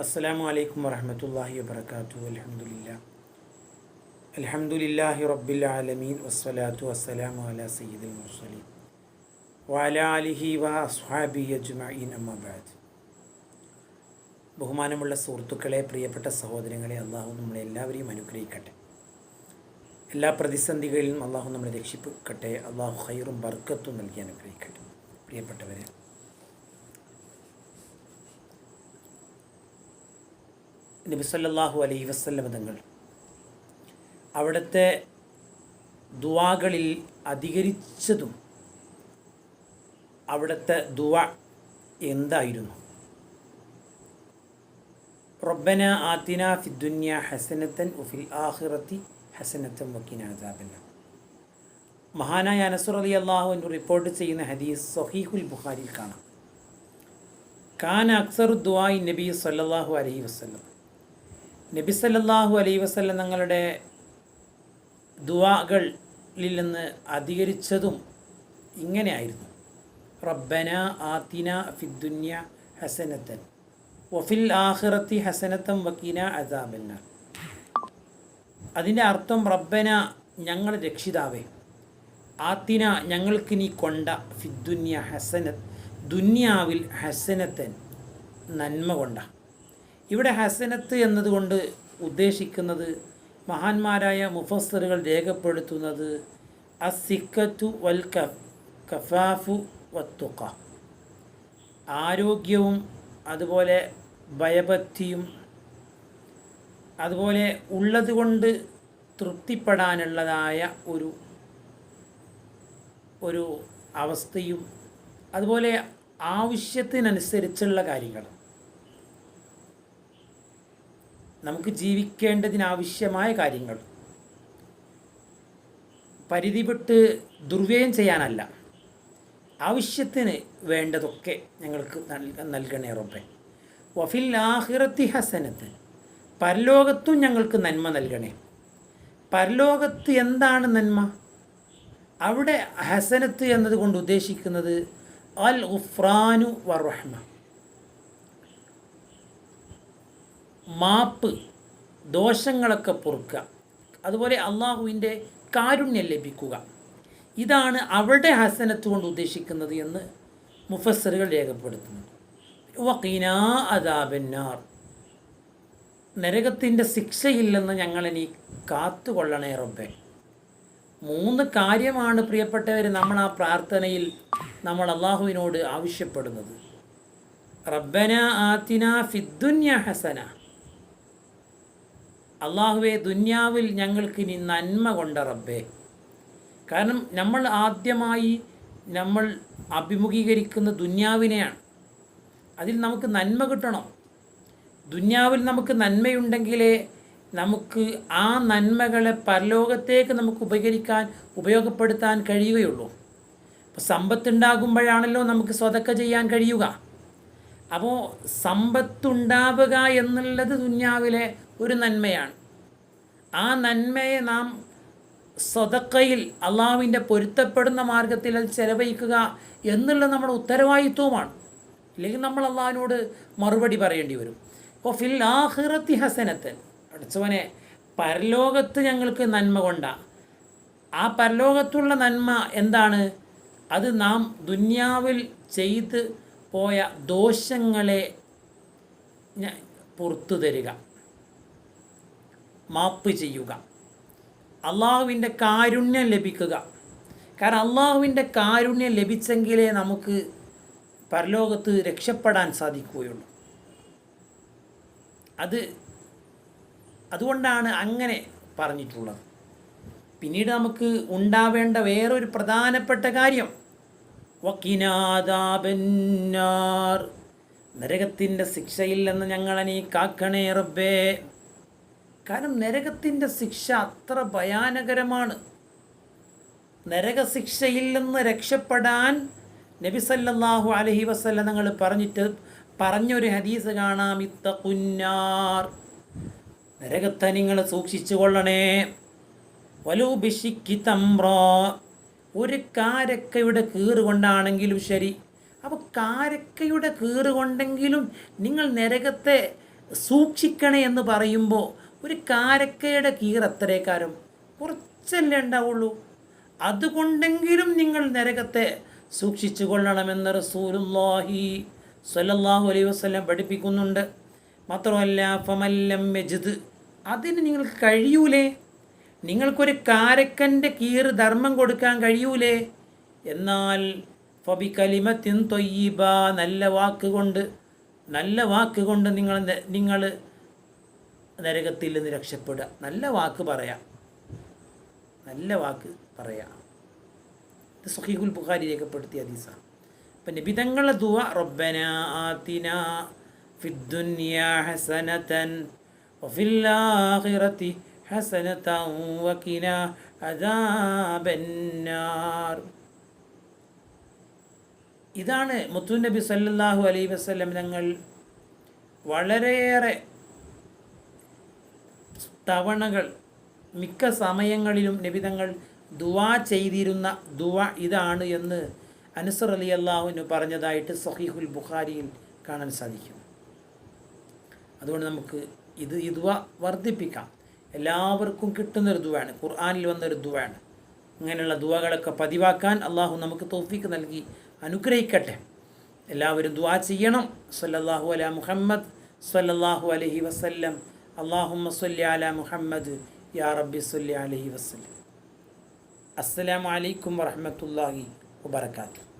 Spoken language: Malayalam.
അസ്സലാമു അലൈക്കും വറഹമത്തല്ലാഹി വബർക്കാത്തു അലഹമുല്ല അലഹമുല്ലാഹി റബ്ബിൽ ആലമീൻ വസ്സലാത്തു വസ്സലാമു അല സയ്യിദുൽ മുർസലീൻ. വഅല അലിഹി അജ്മഈൻ അമ്മബാദ് ബഹുമാനമുള്ള സുഹൃത്തുക്കളെ പ്രിയപ്പെട്ട സഹോദരങ്ങളെ അള്ളാഹു നമ്മളെ എല്ലാവരെയും അനുഗ്രഹിക്കട്ടെ. എല്ലാ പ്രതിസന്ധികളിലും അള്ളാഹു നമ്മളെ രക്ഷിക്കട്ടെ. അള്ളാഹു ഹൈറും ബർക്കത്തും നൽകി അനുഗ്രഹിക്കട്ടെ. പ്രിയപ്പെട്ടവരെ നബി സല്ലല്ലാഹു അലൈഹി വസല്ലം തങ്ങൾ. അവിടുത്തെ ദുവാകളിൽ അധികരിച്ചതും അവിടുത്തെ ദുവ എന്തായിരുന്നു? റബ്ബന ആത്തിന ഫിദ്ദുന്യ ഹസനത്തൻ ഉഫിൽ ആഹിറത്തി ഹസനത്തൻ വക്കിന അദാബന്ന. മഹാനായ അനസുർ അലി അള്ളാഹു എന്ന് റിപ്പോർട്ട് ചെയ്യുന്ന ഹദീസ് സൊഹീഹുൽ ബുഖാരിയിൽ കാണാം. ഖാൻ അക്സർ ദുവായി നബി സല്ലാഹു അലൈഹി വസല്ലം. നബി സല്ലല്ലാഹു അലൈഹി വസല്ലം തങ്ങളുടെ ദുവാകളിൽ നിന്ന് അധികരിച്ചതും ഇങ്ങനെയായിരുന്നു. റബ്ബന ആത്തിന ഫിദ്ദുന്യ ഹസനത്തൻ വഫിൽ ആഹ്റത്തി ഹസനത്തം വക്കീന അസാബന്ന അതിന്റെ അർത്ഥം റബ്ബന ഞങ്ങൾ രക്ഷിതാവേ ആത്തിന ഞങ്ങൾക്ക് നീ കൊണ്ട ഫിദ്ദുന്യ ഹസനത്ത് ദുന്യാവിൽ ഹസനത്തൻ നന്മ കൊണ്ട. ഇവിടെ ഹസനത്ത് എന്നതുകൊണ്ട് ഉദ്ദേശിക്കുന്നത് മഹാന്മാരായ മുഫസ്സറുകൾ രേഖപ്പെടുത്തുന്നത് അസിക്കത്തു വൽ കഫാഫു വത്തുക്ക ആരോഗ്യവും അതുപോലെ ഭയഭക്തിയും അതുപോലെ ഉള്ളതുകൊണ്ട് തൃപ്തിപ്പെടാനുള്ളതായ ഒരു ഒരു അവസ്ഥയും അതുപോലെ ആവശ്യത്തിനനുസരിച്ചുള്ള കാര്യങ്ങൾ നമുക്ക് ജീവിക്കേണ്ടതിനാവശ്യമായ കാര്യങ്ങൾ. പരിധി വിട്ട് ദുർവ്യയം ചെയ്യാനല്ല. ആവശ്യത്തിന് വേണ്ടതൊക്കെ ഞങ്ങൾക്ക് നൽകണേ റബ്ബെ. വഫിൽ ആഹിറത്തി ഹസനത്ത്. പരലോകത്തും ഞങ്ങൾക്ക് നന്മ നൽകണേ. പരലോകത്ത് എന്താണ് നന്മ? അവിടെ ഹസനത്ത് എന്നതുകൊണ്ട് ഉദ്ദേശിക്കുന്നത് അൽ ഉഫ്രാനു വറഹ്മ മാപ്പ് ദോഷങ്ങളൊക്കെ പൊറുക്കുക. അതുപോലെ അള്ളാഹുവിന്റെ കാരുണ്യം ലഭിക്കുക. ഇതാണ് അവളുടെ ഹസനത്ത് കൊണ്ട് ഉദ്ദേശിക്കുന്നത് എന്ന് മുഫസറുകൾ രേഖപ്പെടുത്തുന്നു. വക്കീനാ അദാബന്നാർ. നരകത്തിന്റെ ശിക്ഷയില്ലെന്ന് ഞങ്ങളിനി കാത്തുകൊള്ളണേ റബ്ബെ. മൂന്ന് കാര്യമാണ് പ്രിയപ്പെട്ടവർ നമ്മൾ ആ പ്രാർത്ഥനയിൽ നമ്മൾ അള്ളാഹുവിനോട് ആവശ്യപ്പെടുന്നത്. റബ്ബന ആത്തിന ഫിദ്ദുന്യ ഹസന. അള്ളാഹുവെ ദുന്യാവിൽ ഞങ്ങൾക്ക് ഇനി നന്മ കൊണ്ട റബ്ബേ. കാരണം നമ്മൾ ആദ്യമായി നമ്മൾ അഭിമുഖീകരിക്കുന്ന ദുന്യാവിനെയാണ്. അതിൽ നമുക്ക് നന്മ കിട്ടണം. ദുന്യാവിൽ നമുക്ക് നന്മയുണ്ടെങ്കിലേ നമുക്ക് ആ നന്മകളെ പരലോകത്തേക്ക് നമുക്ക് ഉപകരിക്കാൻ ഉപയോഗപ്പെടുത്താൻ കഴിയുകയുള്ളൂ. അപ്പോൾ സമ്പത്തുണ്ടാകുമ്പോഴാണല്ലോ നമുക്ക് സ്വതക്ക ചെയ്യാൻ കഴിയുക. അപ്പോൾ സമ്പത്തുണ്ടാവുക എന്നുള്ളത് ദുന്യാവിലെ ഒരു നന്മയാണ്. ആ നന്മയെ നാം സ്വതക്കയിൽ അള്ളാവിന്റെ പൊരുത്തപ്പെടുന്ന മാർഗത്തിൽ അത് ചെലവഴിക്കുക എന്നുള്ള നമ്മുടെ ഉത്തരവാദിത്വമാണ്. ഇല്ലെങ്കിൽ നമ്മൾ അള്ളാഹിനോട് മറുപടി പറയേണ്ടി വരും. അപ്പോൾ ഫിൽ ആഹിറത്തി ഹസനത്തൻ. അടച്ചവനെ പരലോകത്ത് ഞങ്ങൾക്ക് നന്മ കൊണ്ട. ആ പരലോകത്തുള്ള നന്മ എന്താണ്? അത് നാം ദുന്യാവിൽ ചെയ്ത് പോയ ദോഷങ്ങളെ പുറത്തു തരിക. മാപ്പ് ചെയ്യുക. അള്ളാഹുവിന്റെ കാരുണ്യം ലഭിക്കുക. കാരണം അള്ളാഹുവിന്റെ കാരുണ്യം ലഭിച്ചെങ്കിലേ നമുക്ക് പരലോകത്ത് രക്ഷപ്പെടാൻ സാധിക്കുകയുള്ളൂ. അത് അതുകൊണ്ടാണ് അങ്ങനെ പറഞ്ഞിട്ടുള്ളത്. പിന്നീട് നമുക്ക് ഉണ്ടാവേണ്ട വേറൊരു പ്രധാനപ്പെട്ട കാര്യം. നരകത്തിന്റെ ശിക്ഷയില്ലെന്ന് ഞങ്ങളെ നീ കാക്കണേ റബ്ബേ. കാരണം നരകത്തിന്റെ ശിക്ഷ അത്ര ഭയാനകരമാണ്. നരകശിക്ഷയിൽ നിന്ന് രക്ഷപ്പെടാൻ നബി സല്ലല്ലാഹു അലഹി വസല്ല നിങ്ങൾ പറഞ്ഞിട്ട് പറഞ്ഞൊരു ഹദീസ് കാണാം. ഇത്ത കുന്നാർ നരകത്തെ നിങ്ങൾ സൂക്ഷിച്ചു കൊള്ളണേ. വലൂബിഷിക്കി തമ്രോ. ഒരു കാരക്കയുടെ കീറ് കൊണ്ടാണെങ്കിലും ശരി. അപ്പോൾ കാരക്കയുടെ കീറ് കൊണ്ടെങ്കിലും നിങ്ങൾ നരകത്തെ സൂക്ഷിക്കണേ എന്ന് പറയുമ്പോൾ ഒരു കാരക്കയുടെ കീർ എത്രയേക്കാരം കുറച്ചല്ലേ ഉണ്ടാവുള്ളൂ. അതുകൊണ്ടെങ്കിലും നിങ്ങൾ നരകത്തെ സൂക്ഷിച്ചു കൊള്ളണമെന്ന് റസൂലുല്ലാഹി സ്വല്ലല്ലാഹു അലൈഹി വസല്ലം പഠിപ്പിക്കുന്നുണ്ട്. മാത്രമല്ല ഫമല്ലം മെജിദ് അതിന് നിങ്ങൾക്ക് കഴിയൂലേ? നിങ്ങൾക്കൊരു കാരക്കന്റെ കീർ ധർമ്മം കൊടുക്കാൻ കഴിയൂലേ? എന്നാൽ ഫബി കലിമത്തിൻ തൊയ്യീബ നല്ല വാക്കുകൊണ്ട് നല്ല വാക്കുകൊണ്ട് നിങ്ങൾ നിങ്ങൾ നരകത്തിൽ നിന്ന് രക്ഷപ്പെടുക. നല്ല വാക്ക് പറയാം. നല്ല വാക്ക് പറയാം. ഇത് സുഹീഖുൽ ബുഖാരി രേഖപ്പെടുത്തിയ ഹദീസാണ്. അപ്പം നിബിതങ്ങളെ ദുവ റബ്ബന ആതിന ഫിദ്ദുനിയ ഹസനതൻ വഫിൽ ആഖിറതി ഹസനതൻ വഖിന അദാബന്നാർ. ഇതാണ് മുത്തു നബി സല്ലല്ലാഹു അലൈഹി വസല്ലം ഞങ്ങൾ വളരെയേറെ തവണകൾ മിക്ക സമയങ്ങളിലും നബിതങ്ങൾ ദുവാ ചെയ്തിരുന്ന ദുവ ഇതാണ് എന്ന് അനുസർ അലി അള്ളാഹുവിന് പറഞ്ഞതായിട്ട് സഹീഹുൽ ബുഖാരിയിൽ കാണാൻ സാധിക്കും. അതുകൊണ്ട് നമുക്ക് ഇത് ഈ ദുവ വർദ്ധിപ്പിക്കാം. എല്ലാവർക്കും കിട്ടുന്നൊരു ദുവാണ് ഖുർആാനിൽ വന്നൊരു ദുവാണ്. ഇങ്ങനെയുള്ള ദുവകളൊക്കെ പതിവാക്കാൻ അള്ളാഹു നമുക്ക് തോഫിക്ക് നൽകി അനുഗ്രഹിക്കട്ടെ. എല്ലാവരും ദുവാ ചെയ്യണം. സല്ലല്ലാഹു അല മുഹമ്മദ് സല്ലല്ലാഹു അലഹി വസല്ലം. അള്ളാഹുമ്മ സല്ലി അല മുഹമ്മദ് യാ റബ്ബി സല്ലി അലൈഹി വസല്ലം. അസ്സലാമു അലൈക്കും വറഹ്മത്തുള്ളാഹി വബറകാതുഹു.